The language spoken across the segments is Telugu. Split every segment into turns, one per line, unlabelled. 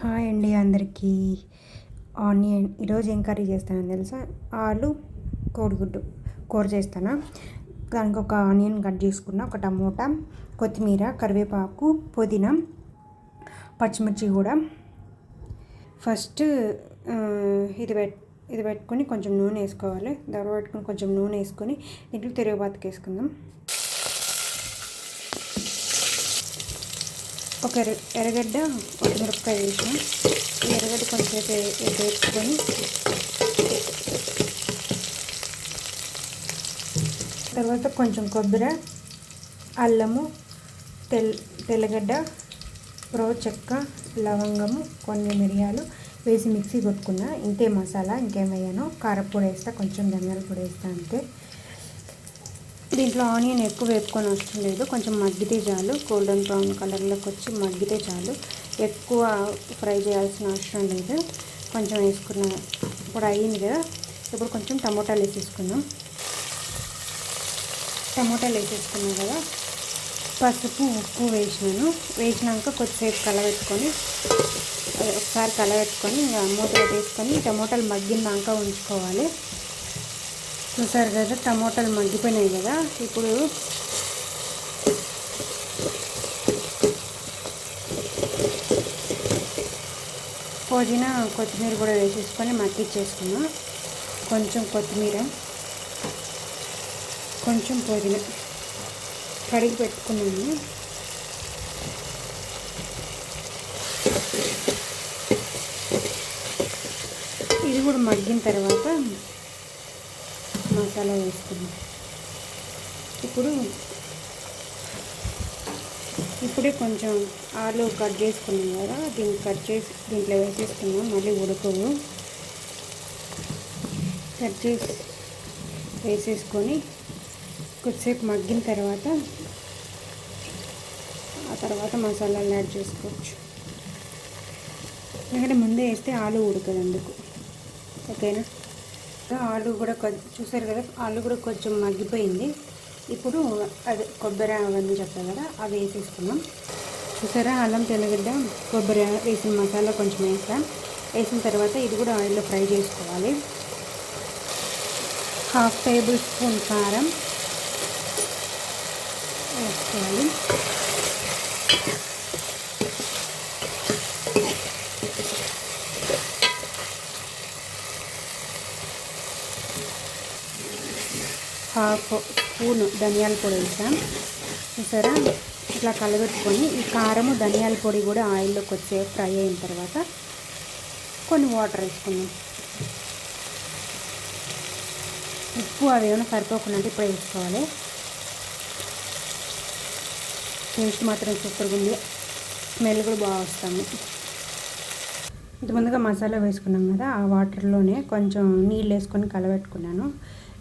హాయ్ అండి అందరికీ. ఆనియన్ ఈరోజు ఏం కర్రీ చేస్తానని తెలుసా? ఆలు కోడిగుడ్డు కూర చేస్తాను? దానికి ఒక ఆనియన్ కట్ చేసుకున్న ఒక టమోటా కొత్తిమీర కరివేపాకు పుదీనా పచ్చిమిర్చి కూడా. ఫస్ట్ ఇది పెట్ ఇది పెట్టుకొని కొంచెం నూనె వేసుకోవాలి. దవర పెట్టుకొని కొంచెం నూనె వేసుకొని దీంట్లో తిరుగుబాతుకు వేసుకుందాం. ఒక ఎర్ర ఎర్రగడ్డ ఒక మిరపకాయ వేసాం ఈ ఎర్రగడ్డ కొంచెం వేసుకొని తర్వాత కొంచెం కొబ్బరి అల్లము తెల్ తెల్లగడ్డ రో చెక్క లవంగము కొన్ని మిరియాలు వేసి మిక్సీ కొట్టుకున్నా. ఇంతే మసాలా ఇంకేం వేయను. కారపొడి వేస్తా కొంచెం ధనియాల పొడి వేస్తా అంతే. దీంట్లో ఆనియన్ ఎక్కువ వేపుకొని అవసరం లేదు. కొంచెం మగ్గితే చాలు. గోల్డెన్ బ్రౌన్ కలర్లోకి వచ్చి మగ్గితే చాలు. ఎక్కువ ఫ్రై చేయాల్సిన అవసరం లేదు. కొంచెం వేసుకున్న ఇప్పుడు అయ్యింది కదా. ఇప్పుడు కొంచెం టమోటాలు వేసేసుకుందాం. టమోటాలు వేసేసుకున్నాం కదా. పసుపు ఉప్పు వేసినాను. వేసినాక కొద్దిసేపు కలబెట్టుకొని ఒకసారి కలబెట్టుకొని ఇంకా మూతలో వేసుకొని టమోటాలు మగ్గినాక ఉంచుకోవాలి. చూసారు కదా టమోటాలు మగ్గిపోయినాయి కదా. ఇప్పుడు పుదీనా కొత్తిమీర కూడా వేసేసుకొని మగ్గిచ్చేసుకున్నా కొంచెం కొత్తిమీర కొంచెం పుదీనా కడిగి పెట్టుకున్నాను. ఇది కూడా మగ్గిన తర్వాత మసాలా వేసుకున్నాం. ఇప్పుడు ఇప్పుడే కొంచెం ఆలు కట్ చేసుకున్నాం కదా దీన్ని కట్ చేసి దీంట్లో వేసేసుకున్నాం మళ్ళీ ఉడకవు. కట్ చేసి వేసేసుకొని కొద్దిసేపు మగ్గిన తర్వాత ఆ తర్వాత మసాలాలు యాడ్ చేసుకోవచ్చు. ఎందుకంటే ముందే వేస్తే ఆలు ఉడకదు అందుకు. ఓకేనా? ఆలు కూడా చూసారు కదా ఆలు కూడా కొంచెం మగ్గిపోయింది. ఇప్పుడు అది కొబ్బరి అవన్నీ చెప్తారు కదా అవి వేసేసుకున్నాం చూసారా అల్లం తెల్లగడ్డ కొబ్బరి వేసిన మసాలా కొంచెం వేస్తాం. వేసిన తర్వాత ఇది కూడా ఆయిల్లో ఫ్రై చేసుకోవాలి. హాఫ్ టేబుల్ స్పూన్ కారం వేసుకోవాలి. హాఫ్ స్పూన్ ధనియాల పొడి వేసాం. చూసారా? ఇట్లా కలబెట్టుకొని ఈ కారము ధనియాల పొడి కూడా ఆయిల్లోకి వచ్చే ఫ్రై అయిన తర్వాత కొన్ని వాటర్ వేసుకున్నాం ఉప్పు అవి ఏమైనా సరిపోకుండా ఇప్పుడు వేసుకోవాలి. టేస్ట్ మాత్రం సూపర్గా ఉంది. స్మెల్ కూడా బాగా వస్తాము ఇంత ముందుగా మసాలా వేసుకున్నాం కదా ఆ వాటర్లోనే కొంచెం నీళ్ళు వేసుకొని కలబెట్టుకున్నాను.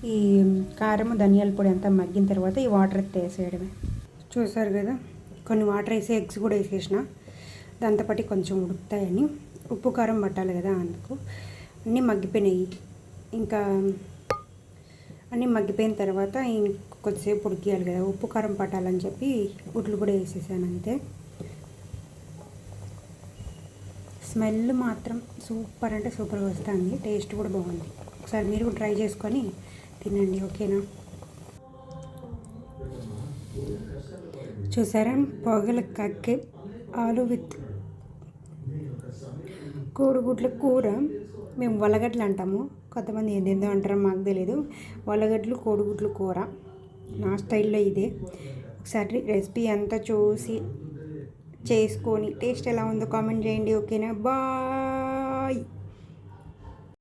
ఈ కారం ధనియాల పొడి అంతా మగ్గిన తర్వాత ఈ వాటర్ వేసేయడమే. చూసారు కదా కొన్ని వాటర్ వేసి ఎగ్స్ కూడా వేసేసిన. దాంతోపాటు కొంచెం ఉడుకుతాయని. ఉప్పు కారం పట్టాలి కదా అందుకు. అన్నీ మగ్గిపోయినాయి. ఇంకా అన్నీ మగ్గిపోయిన తర్వాత కొద్దిసేపు ఉడికియాలి కదా. ఉప్పు కారం పట్టాలని చెప్పి గుడ్లు కూడా వేసేసాను అంతే. స్మెల్ మాత్రం సూపర్ అంటే సూపర్గా వస్తుంది. టేస్ట్ కూడా బాగుంది. ఒకసారి మీరు కూడా ట్రై చేసుకొని తినండి ఓకేనా? చూసారా? పొగల కక్కి ఆలు విత్ కోడిగుడ్ల కూర. మేము వలగడ్లు అంటాము. కొంతమంది ఏందేందో అంటారో మాకు తెలియదు వలగడ్లు కోడిగుడ్లు కూర. నా స్టైల్లో ఇదే. ఒకసారి రెసిపీ అంతా చూసి చేసుకొని టేస్ట్ ఎలా ఉందో కామెంట్ చేయండి ఓకేనా? బాయ్!